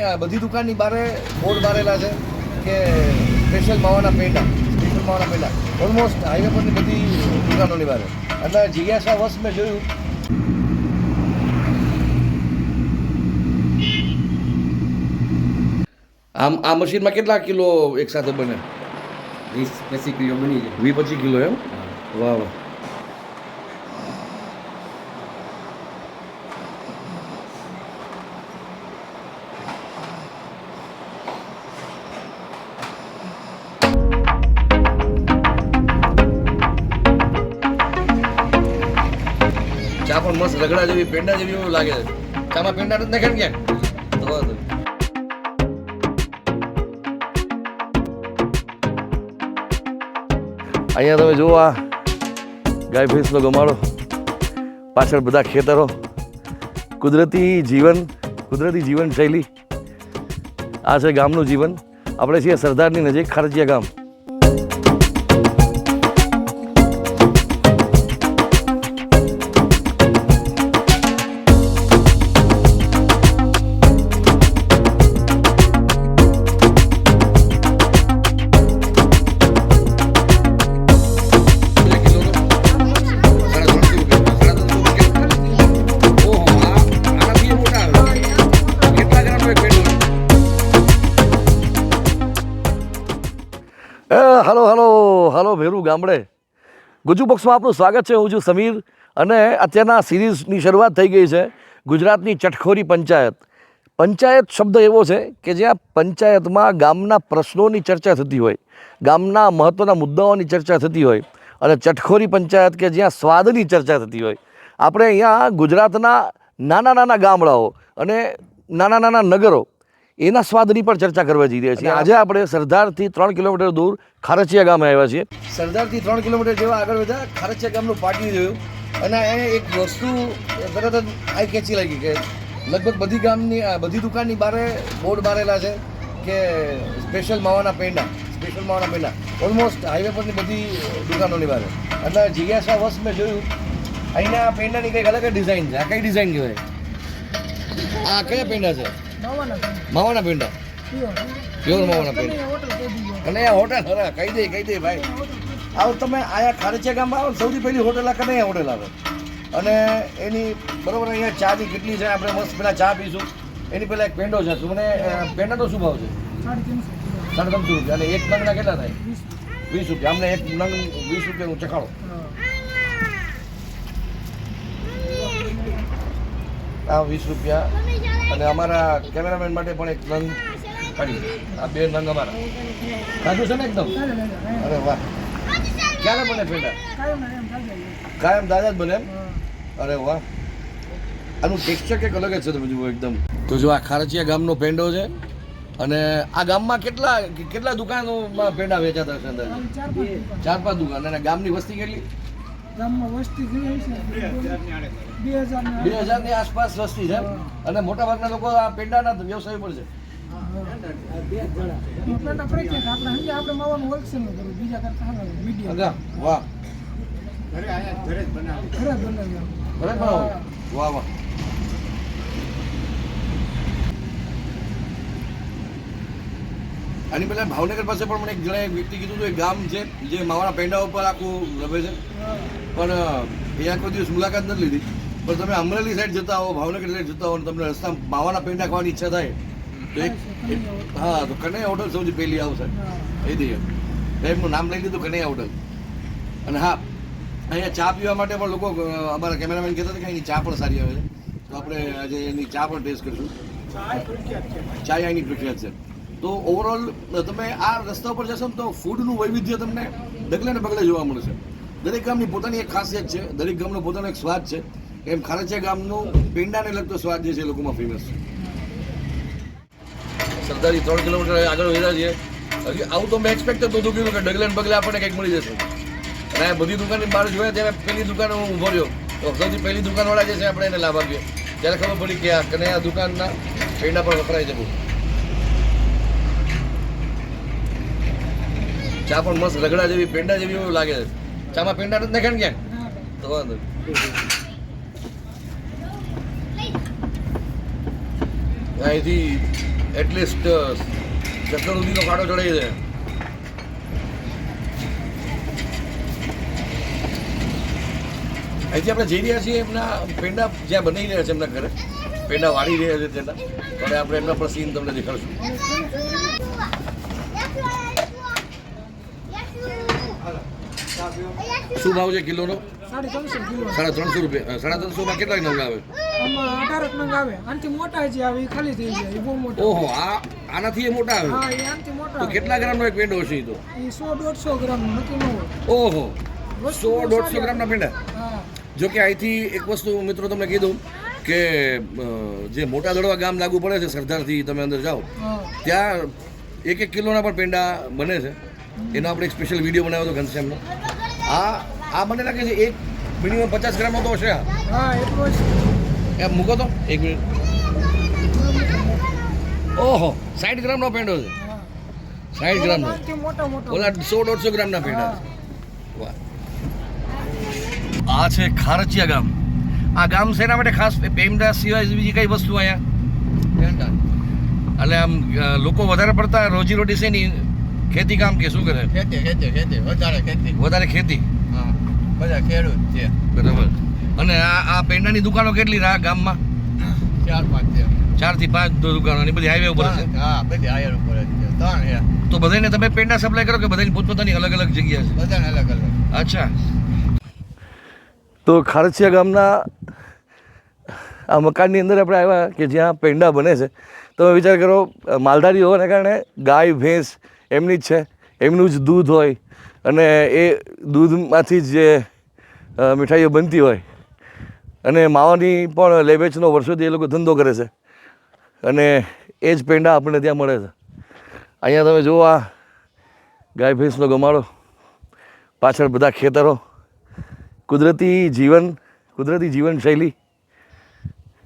આ બધી દુકાનની બારે બોર્ડ મારેલા છે કે સ્પેશિયલ માવાના પેંડા સ્પેશિયલ માવાના પેંડા. ઓલમોસ્ટ હાઈવે પરની બધી દુકાનોની બારે. એટલે જિજ્ઞાસા વર્ષ મેં જોયું. આમ આ મશીનમાં કેટલા કિલો એકસાથે બને? વીસ પચીસ કિલો બની જાય. વીસ પચીસ કિલો એમ? વાહ વાહ. ચા પણ મસ્ત રગડા જેવી, પેંડા જેવી એવું લાગે છે. ચામાં પેંડા નથી નાખે ક્યાંક? અહીંયા તમે જુઓ આ ગાય, ભેંસનો ગમાડો. પાછળ બધા ખેતરો. કુદરતી જીવન, કુદરતી જીવનશૈલી. આ છે ગામનું જીવન. આપણે છીએ સરદારની નજીક ખારજીયા ગામ. ગામડે. ગુજુ બોક્સમાં આપનું સ્વાગત છે, હું છું સમીર અને અત્યારના સિરીઝની શરૂઆત થઈ ગઈ છે ગુજરાતની ચટખોરી પંચાયત. પંચાયત શબ્દ એવો છે કે જ્યાં પંચાયતમાં ગામના પ્રશ્નોની ચર્ચા થતી હોય, ગામના મહત્ત્વના મુદ્દાઓની ચર્ચા થતી હોય અને ચટખોરી પંચાયત કે જ્યાં સ્વાદની ચર્ચા થતી હોય. આપણે અહીંયા ગુજરાતના નાના નાના ગામડાઓ અને નાના નાના નગરો એના સ્વાદની પણ ચર્ચા કરવા જઈ રહ્યા છીએ. આજે આપણે સરદારથી ત્રણ કિલોમીટર દૂર ખારચિયા ગામે આવ્યા છીએ. સરદારથી ત્રણ કિલોમીટર જેવા આગળ વધ્યા ખારચિયા ગામનું પાટી જોયું. અને એને એક વસ્તુ તરત જ આઈ કેચી લાગી કે લગભગ બધી ગામની આ બધી દુકાનની બારે બોર્ડ મારેલા છે કે સ્પેશિયલ માવાના પેંડા સ્પેશિયલ માવાના પેંડા. ઓલમોસ્ટ હાઈવે પરની બધી દુકાનોની બારે. એટલે જિજ્ઞાસા વર્ષ મેં જોયું અહીંના પેંડાની કંઈક અલગ જ ડિઝાઇન છે. આ કઈ ડિઝાઇન કહેવાય? આ કયા પેંડા છે? માવાના પેંડા પ્યોર માવાના પેંડા અને હોટલ હરા કહી દે કહી દે ભાઈ. આવો તમે આયા ખારચિયા ગામમાં આવો સૌથી પહેલી હોટલ આ કનૈયા હોટલ આવે. અને એની બરોબર અહીંયા ચાની કેટલી છે? આપણે મસ્ત પેલા ચા પીશું. એની પહેલાં એક પેંડો છે. મને પેંડાનો શું ભાવ છે? સાડા ત્રણસો રૂપિયા. અને એક નંગના કેટલા થાય? વીસ રૂપિયા. અમને એક નંગ વીસ રૂપિયાનું ચખાડો. આ વીસ રૂપિયા. અને અમારા કેમેરામેન માટે પણ એક નંગ કાઢી આ બે નંગ અમારા. સાચું છે ને એકદમ? અરે વાહ. ક્યારે બને પેંડા કાયમ દાદા જ બને એમ? અરે વાહ. આનું ટેક્સચર કંઈક અલગ જ છે તમે જુઓ એકદમ. તો જો આ ખારચિયા ગામનો પેંડો છે, અને આ ગામમાં કેટલા કેટલા દુકાનોમાં પેંડા વેચાતા હશે અંદાજે? ચાર પાંચ દુકાન. અને ગામની વસ્તી કેટલી? ગામમાં વસ્તી બે હજારની હજારની આસપાસ વસ્તી છે અને મોટા ભાગના લોકો આ પેંડાના વ્યવસાય પર છે. આની પહેલા ભાવનગર પાસે પણ મને એક જણાએ એક વ્યક્તિ કીધું હતું એક ગામ છે જે માવાના પેંડા ઉપર આખું રમે છે. પણ એ આખો દિવસ મુલાકાત નથી લીધી. પણ તમે અમરેલી સાઈડ જતા હો ભાવનગર સાઈડ જતા હો તમને રસ્તા માવાના પેંડા ખાવાની ઈચ્છા થાય તો એક હા તો કનૈયા હોટલ સૌથી પહેલી આવશે. એ દઈએ. એમનું નામ લઈ લીધું કનૈયા હોટલ અને હા અહીંયા ચા પીવા માટે પણ લોકો અમારા કેમેરામેન કહેતા હતા કે અહીંની ચા પણ સારી આવે છે. તો આપણે આજે એની ચા પણ ટેસ્ટ કરીશું. ચા અહીંની પ્રખ્યાત છે. તો ઓવરઓલ તમે આ રસ્તા ઉપર જશો ને તો ફૂડનું વૈવિધ્ય તમને ડગલે ને પગલે જોવા મળશે. દરેક ગામની પોતાની એક ખાસિયત છે દરેક ગામનો પોતાનો એક સ્વાદ છે. એમ ખારચિયા ગામનું પેંડાને લગતો સ્વાદ જે છે લોકોમાં ફેમસ છે. સરદારી ત્રણ કિલોમીટર આગળ વધ્યા છીએ. હજી આવું તો મેં એક્સપેક્ટ જ નહોતું કીધું કે ડગલે ને પગલે આપણને કંઈક મળી જશે. અને આ બધી દુકાનની બહાર જોયા ત્યારે પેલી દુકાને હું ઊભો રહ્યો. તો સૌથી પહેલી દુકાનવાળા જે છે, આપણે એને લાભ આપ્યો. ત્યારે ખબર પડી કે આ કને આ દુકાનના પેંડા પણ વપરાય છે બહુ. ચા પણ મસ્ત રગડા જેવી પેંડા જેવી એવું લાગે છે. ચામાં પેંડા નથી નાખે ને ક્યાંક તો વાંધો અહીંથી એટલીસ્ટ ચક્કર સુધીનો ખાડો ચડાવી દે. અહીંથી આપણે જઈ રહ્યા છીએ એમના પેંડા જ્યાં બનાવી રહ્યા છે એમના ઘરે. પેંડા વાળી રહ્યા છે તેના. અને આપણે એમના પર સીન તમને દેખાડશું. શું ભાવ છે કિલોનો? સાડી ત્રણસો રૂપિયા સાડા ત્રણસો ત્રણસોમાં કેટલા નંગ આવે? અઢાર નંગ આવે. આનાથી મોટા જે આવે ખાલી થઈ જાય. બહુ મોટા. ઓહો આ આનાથી એ મોટા આવે? હા એ આનાથી મોટા તો કેટલા ગ્રામનો એક પેંડો હશે એ તો? એ સો દોઢસો ગ્રામ નક્કી ન હોય. ઓહો સો દોઢસો ગ્રામના પેંડા? જો કે અહીંથી એક વસ્તુ મિત્રો તમને કીધું કે જે મોટા દડવા ગામ લાગુ પડે છે સરદારથી તમે અંદર જાઓ ત્યાં એક એક કિલોના પણ પેંડા બને છે. એનો આપણે એક સ્પેશિયલ વીડિયો બનાવ્યો હતો ઘનશ્યામનો. આ આ મને લાગે છે. એક મિનિમમ પચાસ ગ્રામ તો હશે આ. હા એ એમ મૂકો તો એક મિનિટ ઓહો સાઠ ગ્રામનો પેંડો છે. સાઠ ગ્રામનો. આનાથી મોટા મોટા. ઓલા સો દોઢસો ગ્રામના પેંડા છે. વાહ. આ છે ખારચિયા ગામ. આ ગામ શેના માટે ખાસ? પેમડા સિવાય બીજી કઈ વસ્તુ અહીંયા? એટલે આમ લોકો વધારે પડતા રોજી રોટી છે ની ખેતી કામ કે શું કરે? ખેતી ખેતી ખેતી. વધારે ખેતી. વધારે ખેતી. બધા ખેડૂત છે. બરાબર. અને આ આ પેંડાની દુકાનો કેટલી આ ગામમાં? ચાર પાંચ છે ચારથી પાંચ દુકાનો. અને બધી હાઈવે ઉપર છે? હા બધી હાઈવે ઉપર છે. ત્રણ છે. તો બધાને તમે પેંડા સપ્લાય કરો કે બધાની પોતપોતાની અલગ અલગ જગ્યા છે? બધાને અલગ અલગ. અચ્છા. તો ખારચિયા ગામના આ મકાનની અંદર આપણે આવ્યા કે જ્યાં પેંડા બને છે. તમે વિચાર કરો માલધારી હોવાને કારણે ગાય ભેંસ એમની જ છે. એમનું જ દૂધ હોય. અને એ દૂધમાંથી જ મીઠાઈઓ બનતી હોય. અને માવાની પણ લેવેચનો વર્ષોથી એ લોકો ધંધો કરે છે. અને એ જ પેંડા આપણને ત્યાં મળે છે. અહીંયા તમે જુઓ આ ગાય ભેંસનો ગમાડો, પાછળ બધા ખેતરો, કુદરતી જીવન, કુદરતી જીવનશૈલી.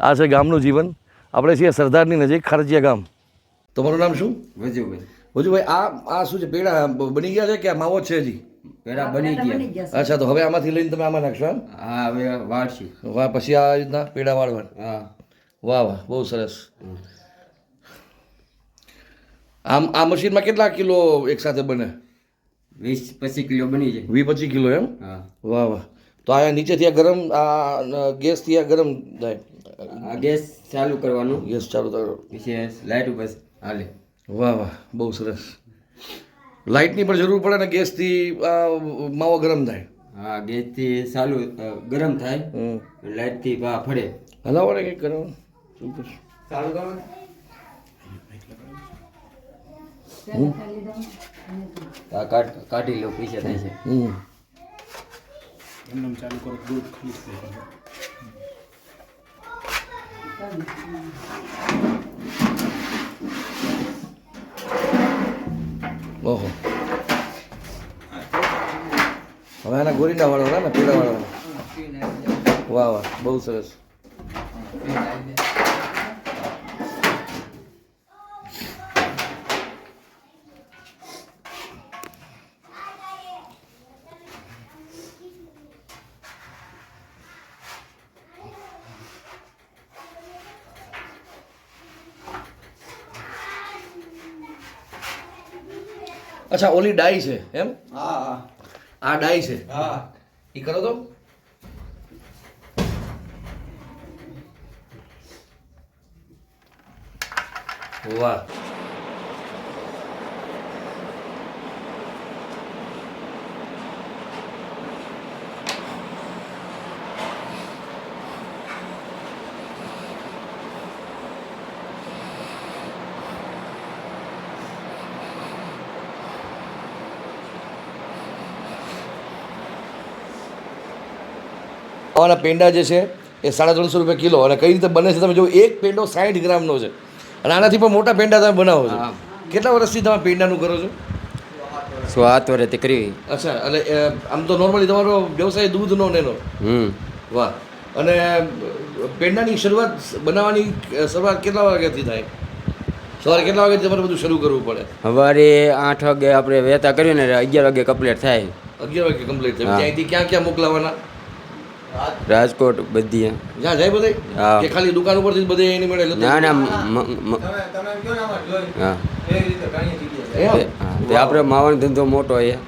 આ છે ગામનું જીવન. આપણે છીએ સરદારની નજીક ખારજીયા ગામ. તમારું નામ શું? વજુભાઈ. ભુજુભાઈ આ આ શું છે પેડા બની ગયા છે કે આ માવો છે હજી? પેડા બની ગયા. અચ્છા તો હવે આમાંથી લઈને તમે આમાં નાખશો એમ? હા હવે વાળશી. વાહ પછી આ રીતના પેડા વાળવા. હા. વાહ વાહ બહુ સરસ. આમ આ મશીનમાં કેટલા કિલો એકસાથે બને? વીસ પચીસ કિલો બની જાય. વીસ પચીસ કિલો એમ? હા. વાહ વાહ. તો આ નીચેથી આ ગરમ આ ગેસથી આ ગરમ થાય. આ ગેસ ચાલુ કરવાનું. ગેસ ચાલુ કરો. પછી લાઈટ ઉપર હાલે. વાહ વાહ બહુ સરસ. લાઇટની પણ જરૂર પડે ને ગેસથી માવો ગરમ થાય. હા ગેસથી ચાલુ ગરમ થાય. હમ. લાઈટથી બા ફળે હલાવો ને કંઈક કરો. શું ચાલુ કરો કાઢી લો પૈસા થાય છે. હમ. ઓહો. હવે આના ગોરીના વાળો ને પીળા વાળો. વાહ વાહ. બહુ સરસ. અચ્છા ઓલી ડાઈ છે એમ? હા આ ડાઈ છે. હા. એ કરો તો. વાહ. આના પેંડા જે છે એ સાડા ત્રણસો રૂપિયા કિલો. અને કઈ રીતે બને છે તમે જો એક પેંડો સાઠ ગ્રામનો છે. અને આનાથી પણ મોટા પેંડા તમે બનાવો છો. કેટલા વર્ષથી તમે પેંડાનું કરો છો? સો હાથ વર્ષ કરી અચ્છા એટલે આમ તો નોર્મલી તમારો વ્યવસાય દૂધનો ને એનો. હમ. વાહ. અને પેંડાની શરૂઆત બનાવવાની શરૂઆત કેટલા વાગ્યાથી થાય? સવારે કેટલા વાગે તમારે બધું શરૂ કરવું પડે? સવારે આઠ વાગે આપણે વહેતા કરીએ ને અગિયાર વાગે કમ્પ્લીટ થાય. અગિયાર વાગે કમ્પ્લીટ થાય. ત્યાંથી ક્યાં ક્યાં મોકલાવાના? રાજકોટ બધી જ્યાં જાય બધે? હા. કે ખાલી દુકાન ઉપરથી બધે એની મળે? ના ના હા? તે- આપણે માવાનો ધંધો મોટો છે.